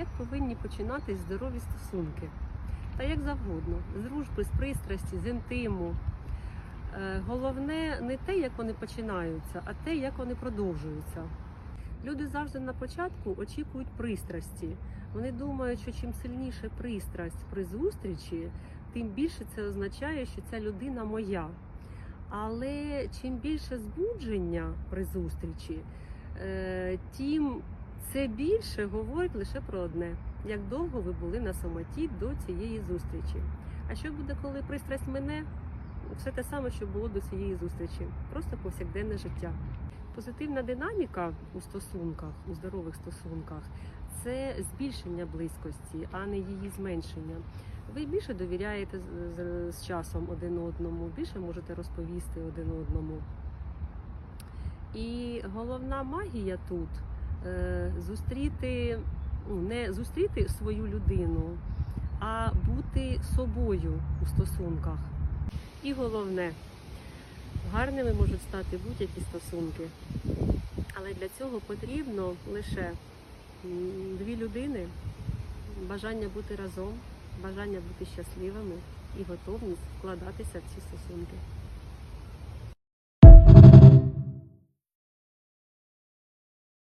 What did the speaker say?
як повинні починатись здорові стосунки. Та як завгодно, з дружби, з пристрасті, з інтиму. Е, Головне не те, як вони починаються, а те, як вони продовжуються. Люди завжди на початку очікують пристрасті. Вони думають, що чим сильніше пристрасть при зустрічі, тим більше це означає, що ця людина моя. Але чим більше збудження при зустрічі, е, тим це більше говорить лише про одне: як довго ви були на самоті до цієї зустрічі. А що буде, коли пристрасть мине? Все те саме, що було до цієї зустрічі, просто повсякденне життя. Позитивна динаміка у стосунках, у здорових стосунках це збільшення близькості, а не її зменшення. Ви більше довіряєте з, часом один одному, більше можете розповісти один одному. І головна магія тут зустріти, ну, не зустріти свою людину, а бути собою у стосунках. І головне, гарними можуть стати будь-які стосунки. Але для цього потрібно лише дві людини, бажання бути разом, бажання бути щасливими і готовність вкладатися в ці стосунки.